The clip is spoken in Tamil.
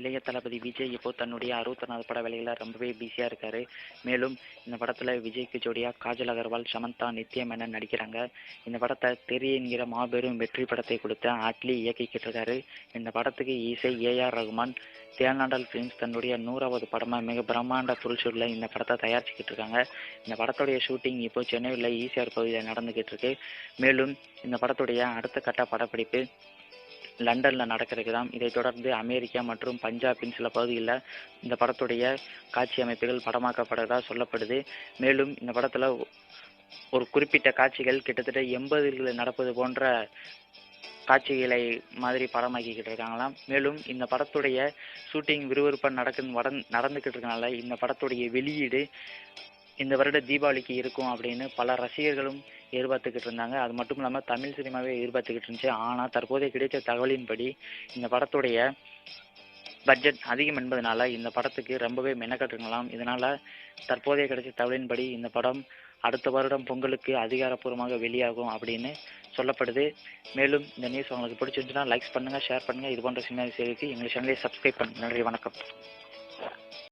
இளைய தளபதி விஜய் இப்போ தன்னுடைய அறுபத்தொன்னாவது பட வேலையில் ரொம்பவே பிஸியாக இருக்காரு. மேலும் இந்த படத்தில் விஜய்க்கு ஜோடியாக காஜல் அகர்வால் சமந்தா நித்யா மேனன் நடிக்கிறாங்க. இந்த படத்தை தெரி என்கிற மாபெரும் வெற்றி படத்தை கொடுத்த ஆட்லி இயக்கிக்கிட்டு இருக்காரு. இந்த படத்துக்கு இசை ஏஆர் ரகுமான் தேனாண்டல் ஃபிலிம்ஸ் தன்னுடைய நூறாவது படமாக மிக பிரம்மாண்ட புரிச்சூரில் இந்த படத்தை தயாரிச்சுக்கிட்டு இருக்காங்க. இந்த படத்துடைய ஷூட்டிங் இப்போ சென்னையில் ஈசிஆர் பகுதியில் நடந்துக்கிட்டு இருக்கு. மேலும் இந்த படத்துடைய அடுத்த கட்ட படப்பிடிப்பு லண்டனில் நடக்கிறது தான் இதைத் தொடர்ந்து அமெரிக்கா மற்றும் பஞ்சாபின் சில பகுதிகளில் இந்த படத்துடைய காட்சி அமைப்புகள் படமாக்கப்படுவதாக சொல்லப்படுது. மேலும் இந்த படத்தில் ஒரு குறிப்பிட்ட காட்சிகள் கிட்டத்தட்ட எண்பதுகளில் நடப்பது போன்ற காட்சிகளை மாதிரி படமாக்கிக்கிட்டு இருக்காங்களாம். மேலும் இந்த படத்துடைய ஷூட்டிங் விறுவிறுப்பாக நடக்கு நடந்துக்கிட்டு இருக்கனால இந்த படத்துடைய வெளியீடு இந்த வருட தீபாவளிக்கு இருக்கும் அப்படின்னு பல ரசிகர்களும் எதிர்பார்த்துக்கிட்டு இருந்தாங்க. அது மட்டும் இல்லாமல் தமிழ் சினிமாவே எதிர்பார்த்துக்கிட்டு இருந்துச்சு. ஆனால் தற்போதைய கிடைத்த தகவலின்படி இந்த படத்துடைய பட்ஜெட் அதிகம் என்பதனால இந்த படத்துக்கு ரொம்பவே மெனக்கட்டுங்களாம் இதனால் தற்போதைய கிடைச்ச தகவலின்படி இந்த படம் அடுத்த வருடம் பொங்கலுக்கு அதிகாரப்பூர்வமாக வெளியாகும் அப்படின்னு சொல்லப்படுது. மேலும் இந்த நியூஸ் உங்களுக்கு பிடிச்சிருந்துச்சுன்னா லைக்ஸ் பண்ணுங்கள் ஷேர் பண்ணுங்கள் இது போன்ற சினிமா செய்திக்கு எங்கள் சேனலை சப்ஸ்கிரைப் பண்ணுங்கள் நன்றி வணக்கம்.